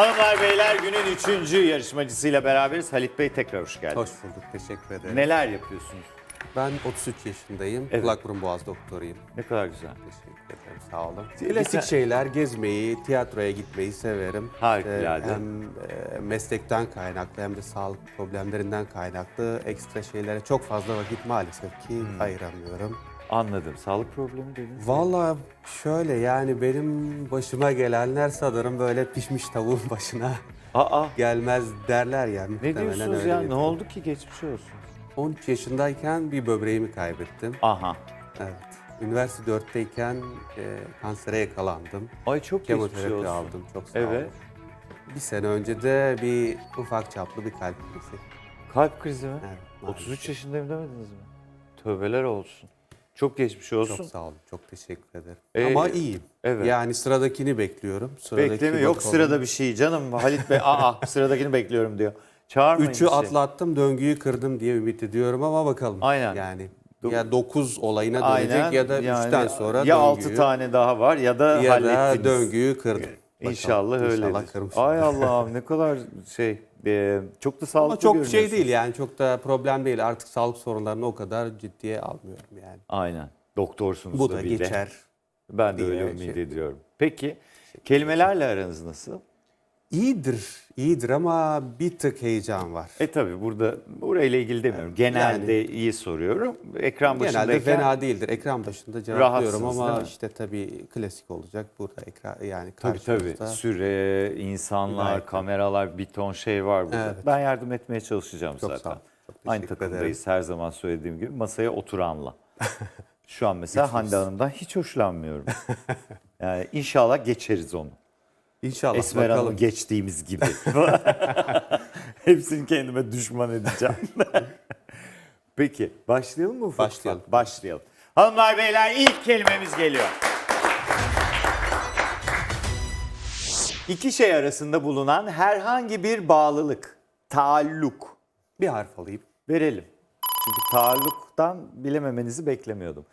Hanımlar beyler günün üçüncü yarışmacısıyla beraberiz. Halit Bey tekrar hoş geldiniz. Hoş bulduk, teşekkür ederim. Neler yapıyorsunuz? Ben 33 yaşındayım, Evet. kulak burun boğaz doktoruyum. Ne kadar güzel. Teşekkür ederim, sağ olun. Klasik şeyler, gezmeyi, tiyatroya gitmeyi severim. Harikulade. İşte hem e, meslekten kaynaklı hem de sağlık problemlerinden kaynaklı ekstra şeylere çok fazla vakit maalesef ki Hmm. ayıramıyorum. Anladım. Sağlık problemi dediniz. Vallahi şöyle yani benim başıma gelenler sanırım böyle pişmiş tavuğun başına Aa gelmez derler ya. ne muhtemelen diyorsunuz öyle ya? bir- Ne oldu ki geçmiş olsun? 13 yaşındayken bir böbreğimi kaybettim. Aha. Evet. Üniversite 4'teyken e, kansere yakalandım. Ay çok geçmiş Kemoterapi olsun. aldım. Çok sağ Evet. olun. Bir sene önce de bir ufak çaplı bir kalp krizi. Kalp krizi mi? Evet, maalesef. 33 yaşındayım demediniz mi? Tövbeler olsun. Çok geçmiş olsun. Çok sağ olun. Çok teşekkür ederim. Ee, Ama iyiyim. evet. Yani sıradakini bekliyorum. Sıradaki Bekleme yok bakalım. sırada bir şey canım. Halit Bey aa sıradakini bekliyorum diyor. Çağırmayın Üçü şey. atlattım, döngüyü kırdım diye ümit ediyorum ama bakalım. Aynen. Yani Do- ya 9 olayına dönecek ya da yani 3'ten sonra ya döngüyü 6 tane daha var ya da ya da hallettiniz. döngüyü kırdım. Bakalım. İnşallah öyledir. İnşallah kırmışım. Ay Allah'ım ne kadar şey e, çok da sağlıklı Ama çok şey değil yani çok da problem değil. Artık sağlık sorunlarını o kadar ciddiye almıyorum yani. Aynen. Doktorsunuz Bu da da bir de. geçer. Ben de öyle şey ümit ediyorum. Peki kelimelerle aranız nasıl? İyidir, iyidir ama bir tık heyecan var. E tabi burada burayla ilgili demiyorum. Genelde iyi soruyorum. Ekran başındayken Genelde fena değildir. Ekran başında cevaplıyorum Rahatsınız, ama değil mi? işte tabii klasik olacak burada ekran yani Tabii tabii. karşımızda. Süre, insanlar, Gayet. kameralar bir ton şey var burada. Evet. Ben yardım etmeye çalışacağım Çok zaten. sağ ol. Çok teşekkür Aynı takımdayız ederim. her zaman söylediğim gibi. Masaya oturanla. Şu an mesela Hande Hanım'dan hiç hoşlanmıyorum. Yani inşallah geçeriz onu. İnşallah Esmer bakalım. geçtiğimiz gibi. Hepsini kendime düşman edeceğim. Peki başlayalım mı ufak Başlayalım. Başlayalım. Hanımlar beyler ilk kelimemiz geliyor. İki şey arasında bulunan herhangi bir bağlılık, taalluk Bir harf alayım. verelim. Çünkü taalluktan bilememenizi beklemiyordum.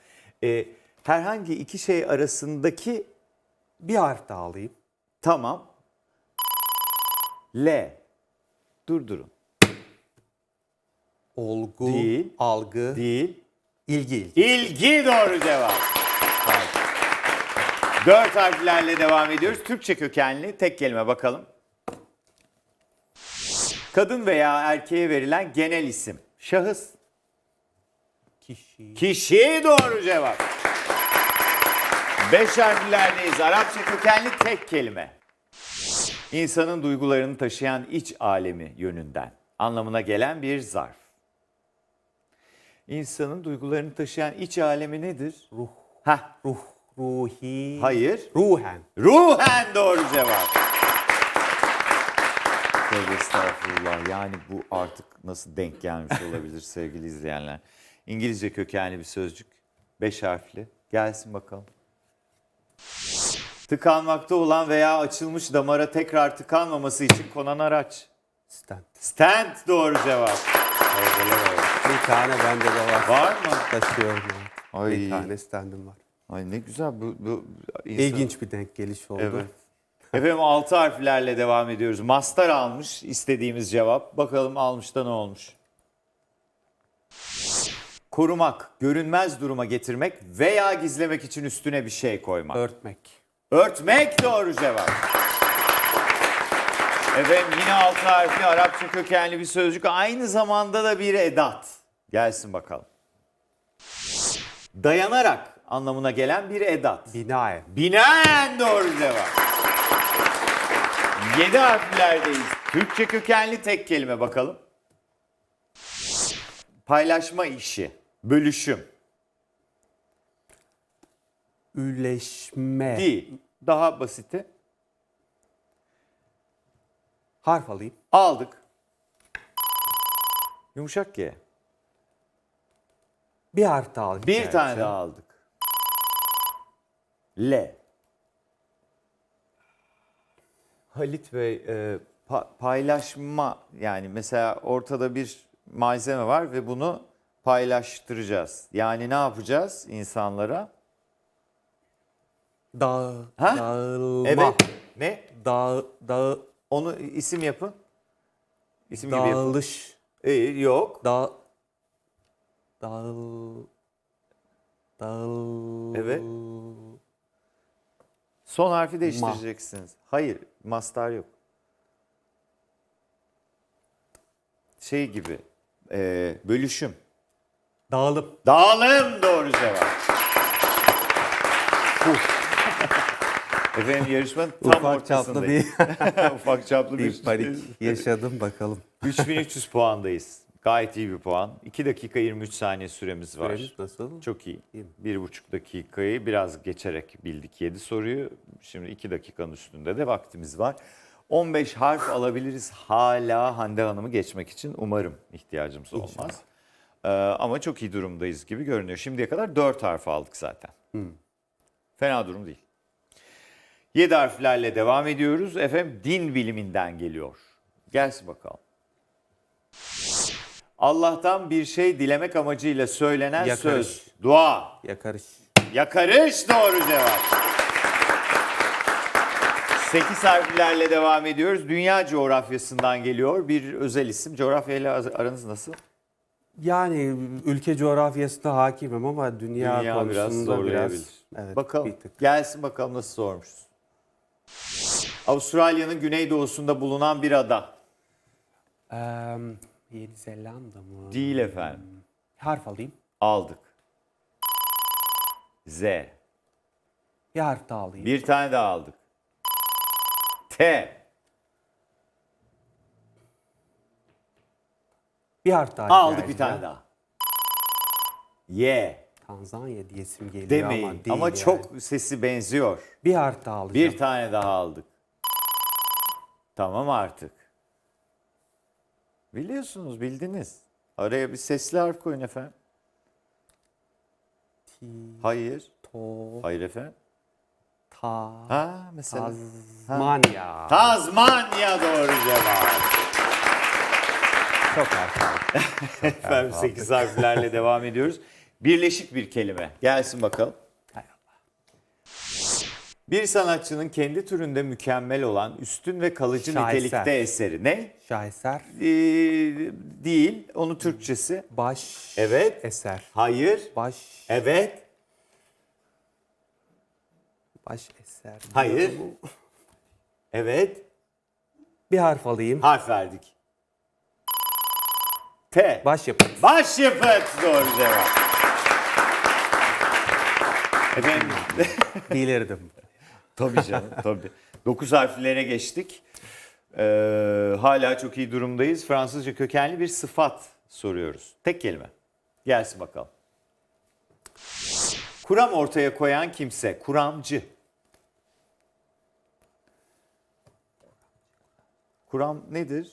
Ee, herhangi iki şey arasındaki Bir harf daha alayım. Tamam. L. Durdurun. Olgu, Değil. algı, Değil. ilgi. ilgi. İlgi doğru cevap. Dört harflerle devam ediyoruz. Türkçe kökenli tek kelime bakalım. Kadın veya erkeğe verilen genel isim. Şahıs. Kişi. Kişi doğru cevap. Beş harflerdeyiz. Arapça kökenli tek kelime. İnsanın duygularını taşıyan iç alemi yönünden anlamına gelen bir zarf. İnsanın duygularını taşıyan iç alemi nedir? Ruh. Heh, Ruh. Ruhi. hayır. Ruhen. Ruhen doğru cevap. Tövbe estağfurullah. Yani bu artık nasıl denk gelmiş olabilir sevgili izleyenler. İngilizce kökenli bir sözcük. Beş harfli. Gelsin bakalım. Tıkanmakta olan veya açılmış damara tekrar tıkanmaması için konan araç. Stand. Stand doğru cevap. Bir tane bende de var. Var mı? Taşıyorum. Ay. Bir tane standım var. Ay ne güzel bu. bu insan- İlginç bir denk geliş oldu. Evet. Efendim altı harflerle devam ediyoruz. Mastar almış istediğimiz cevap. Bakalım almışta ne olmuş? Korumak, görünmez duruma getirmek veya gizlemek için üstüne bir şey koymak. Örtmek. Örtmek doğru cevap. Efendim yine altı harfli Arapça kökenli bir sözcük. Aynı zamanda da bir edat. Gelsin bakalım. Dayanarak anlamına gelen bir edat. Binaen. Binaen doğru cevap. Yedi harflerdeyiz. Türkçe kökenli tek kelime bakalım. Paylaşma işi, bölüşüm Üleşme. değil. Daha basiti. Harf alayım. Aldık. Yumuşak G. Bir harf daha alayım. Bir tane daha aldık. L. Halit Bey, e, pa- paylaşma yani mesela ortada bir malzeme var ve bunu paylaştıracağız. Yani ne yapacağız insanlara? Dağ, Ha? Dağılma. Evet. Ne? Dağ, dağ, Onu isim yapın. İsim gibi yapın. Dağılış. Ee, yok. Dağ... Dağıl... Dağıl... Evet. Son harfi değiştireceksiniz. Hayır, mastar yok. Şey gibi, e, bölüşüm. Dağılım. Dağılım doğru cevap. Uf. Efendim yarışmanın tam Ufak çaplı ortasındayız. bir, Ufak çaplı bir, bir panik yaşadım bakalım. 3300 puandayız. Gayet iyi bir puan. 2 dakika 23 saniye süremiz var. Süremiz nasıl? Çok iyi. İyi mi? Bir buçuk dakikayı biraz geçerek bildik 7 soruyu. Şimdi 2 dakikanın üstünde de vaktimiz var. 15 harf alabiliriz hala Hande Hanım'ı geçmek için. Umarım ihtiyacımız olmaz. Ee, ama çok iyi durumdayız gibi görünüyor. Şimdiye kadar 4 harf aldık zaten. Fena durum değil. 7 harflerle devam ediyoruz. Efendim din biliminden geliyor. Gelsin bakalım. Allah'tan bir şey dilemek amacıyla söylenen Yakarış. söz. Dua. Yakarış. Yakarış doğru cevap. 8 harflerle devam ediyoruz. Dünya coğrafyasından geliyor. Bir özel isim. Coğrafyayla aranız nasıl? Yani ülke coğrafyasına hakimim ama dünya, Dünya biraz konusunda zorlayabilir. biraz, evet, bakalım. Gelsin bakalım nasıl sormuşuz. Avustralya'nın güneydoğusunda bulunan bir ada. Eee, Yeni Zelanda mı? Değil efendim. Harf alayım. Aldık. Z. Bir harf daha alayım. Bir tane daha aldık. T. Bir harf daha Aldık bir tane daha. Y. Tanzanya diyesim geliyor Demeyin ama ama, değil yani. çok sesi benziyor. Bir harf daha alacağım. Bir tane daha aldık. Tamam artık. Biliyorsunuz, bildiniz. Araya bir sesli harf koyun efendim. Ti, Hayır. to, Hayır efendim. ta, Ha mesela. Tazmanya. Tazmanya doğru cevap. Çok harf. Efendim 8 harflerle devam ediyoruz. Birleşik bir kelime. Gelsin bakalım. Hay Allah. Bir sanatçının kendi türünde mükemmel olan üstün ve kalıcı Şaheser. nitelikte eseri. Ne? Şaheser. Ee, değil. Onun Türkçesi. Baş. Evet. Eser. Hayır. Baş. Evet. Baş eser. Hayır. Evet. Bir harf alayım. Harf verdik. T. Baş yapın. Başyapıt doğru cevap. Efendim Bilirdim. tabii canım tabii. 9 harflere geçtik. Ee, hala çok iyi durumdayız. Fransızca kökenli bir sıfat soruyoruz. Tek kelime. Gelsin bakalım. Kuram ortaya koyan kimse. Kuramcı. Kuram nedir?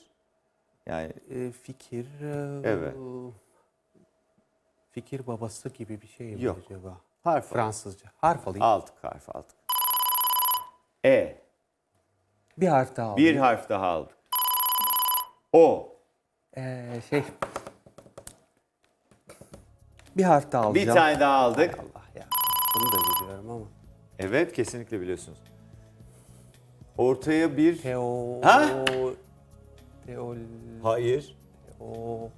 Yani Ee, fikir. e, Evet. Fikir babası gibi bir şey mi Yok. acaba? Harf. Fransızca. Harf alayım. aldık harf aldık. E. Bir harf daha alayım. Bir harf daha aldık. O. Ee, şey. Bir harf daha alacağım. Bir tane daha aldık. Allah ya. Bunu da biliyorum ama. Evet kesinlikle biliyorsunuz. Ortaya bir... Teo... Ha? Teol... Hayır. Teo...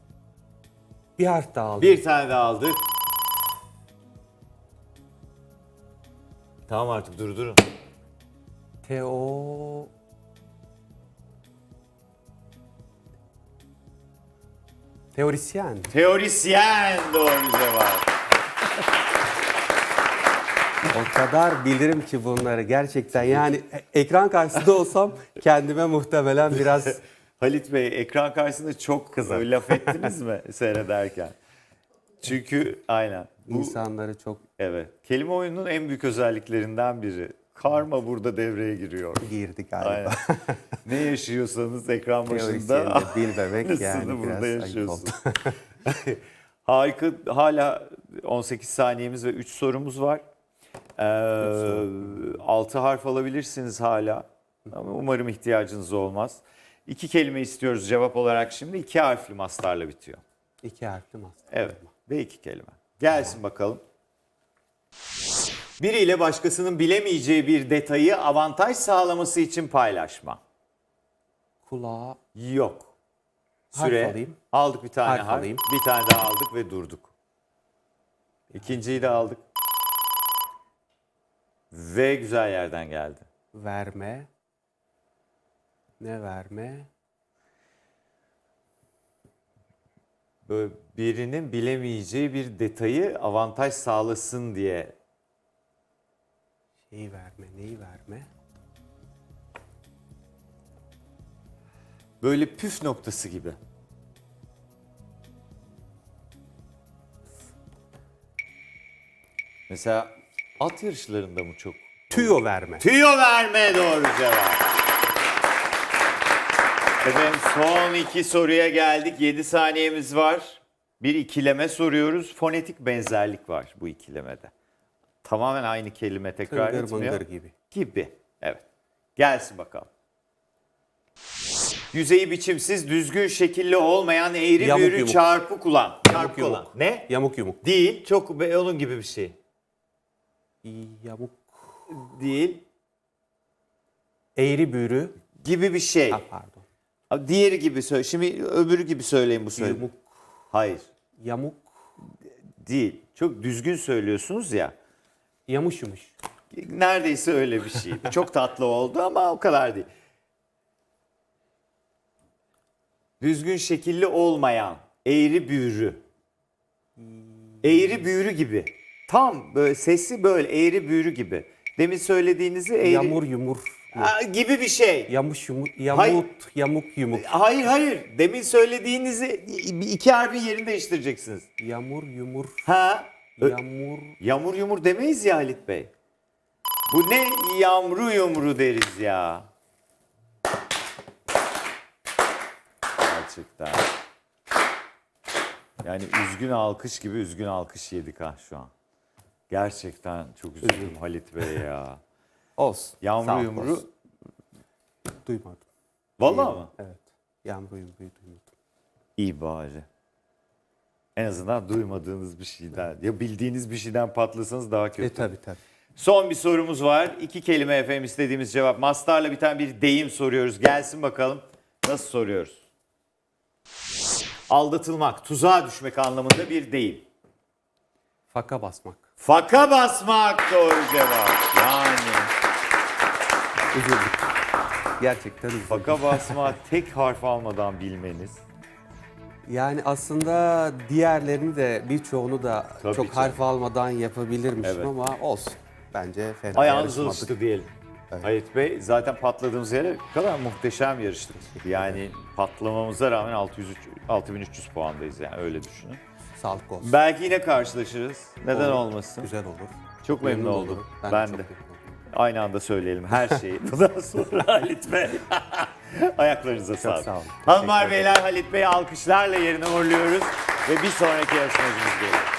Bir harf daha aldım. Bir tane daha aldık. Tamam artık durdurun. Teo... Teorisyen. Teorisyen doğru cevap. O kadar bilirim ki bunları gerçekten. Yani ekran karşısında olsam kendime muhtemelen biraz Halit Bey ekran karşısında çok Kızar. laf ettiniz mi seyrederken? Çünkü aynen. Bu, insanları çok evet. Kelime oyununun en büyük özelliklerinden biri. Karma burada devreye giriyor. girdi galiba. Aynen. ne yaşıyorsanız ekran başında bilmemek yani burada biraz yaşıyorsun. Harika. Hala 18 saniyemiz ve 3 sorumuz var. Ee, 6 harf alabilirsiniz hala. Ama umarım ihtiyacınız olmaz. İki kelime istiyoruz cevap olarak şimdi. iki harfli mastarla bitiyor. İki harfli master. Evet. Ve iki kelime. Gelsin bakalım. Biriyle başkasının bilemeyeceği bir detayı avantaj sağlaması için paylaşma. Kulağa Yok. Harf Süre. alayım. Aldık bir tane Harf harf. alayım. Bir tane daha aldık ve durduk. İkinciyi de aldık. Ve güzel yerden geldi. verme. Ne verme? Böyle birinin bilemeyeceği bir detayı avantaj sağlasın diye. Şeyi verme. Neyi verme? Böyle püf noktası gibi. Mesela at yarışlarında mı çok? Tüyo verme. Tüyo verme doğru cevap. Efendim son iki soruya geldik. 7 saniyemiz var. Bir ikileme soruyoruz. Fonetik benzerlik var bu ikilemede. Tamamen aynı kelime tekrar Tıngır etmiyor. mıngır gibi. Gibi. Evet. Gelsin bakalım. Yüzeyi biçimsiz, düzgün şekilli olmayan eğri Yamuk büğrü yumuk. çarpık olan. Çarpık olan. yumuk. Ne? Yamuk yumuk. Değil. Çok be- onun gibi bir şey. Yamuk. Değil. Eğri büğrü. Gibi bir şey. Ha, pardon. Abi Diğeri gibi söyle. Şimdi öbürü gibi söyleyin bu söyle. Yumuk. Hayır. Yamuk. Değil. Çok düzgün söylüyorsunuz ya. Yamuş yumuş. Neredeyse öyle bir şey. Çok tatlı oldu ama o kadar değil. Düzgün şekilli olmayan, eğri büğrü. Eğri büğrü gibi. Tam böyle sesi böyle eğri büğrü gibi. Demin söylediğinizi eğri Yamur yumur. Aa, gibi bir şey. Yamuş yumuk. Hayır. Yamut. Yamuk yumuk. Hayır hayır. Demin söylediğinizi iki harfin yerini değiştireceksiniz. Yamur yumur. Ha? Ö- Yamur. Yağmur yumur demeyiz ya Halit Bey. Bu ne yamru yumru deriz ya. Gerçekten. Yani üzgün alkış gibi üzgün alkış yedik ha şu an. Gerçekten çok üzüldüm Halit Bey ya. Olsun. Yağmur Sağ ol, yumru. olsun. Duymadım. Vallahi mı? Evet. Yağmur yumruyu duymadım. İyi bari. En azından duymadığınız bir şeyden ya bildiğiniz bir şeyden patlasanız daha kötü. E tabi tabi. Son bir sorumuz var. İki kelime efendim istediğimiz cevap. Mastarla biten bir deyim soruyoruz. Gelsin bakalım. Nasıl soruyoruz? Aldatılmak, tuzağa düşmek anlamında bir deyim. Faka basmak. Faka basmak doğru cevap. Yani Üzüldük. Gerçekten üzüldük. faka basmak tek harf almadan bilmeniz. Yani aslında diğerlerini de birçoğunu da Tabii çok canım. harf almadan yapabilirmişim Evet. ama olsun. Bence fena Ayağınız yarışmadık. alıştı diyelim. Halit Bey zaten patladığımız yere kadar muhteşem yarıştık. Yani patlamamıza rağmen 600, 6300 puandayız yani öyle düşünün. Sağlık olsun. Belki yine karşılaşırız. Neden Olur. olmasın? Güzel olur. Çok memnun, oldum. Ben, de de. çok memnun oldum. Aynı anda söyleyelim her şeyi. Bundan sonra Halit Bey. Ayaklarınıza sağlık. sağ olun. Hanımlar beyler Halit Bey'i alkışlarla yerine uğurluyoruz. Ve bir sonraki yarışmacımız geliyor.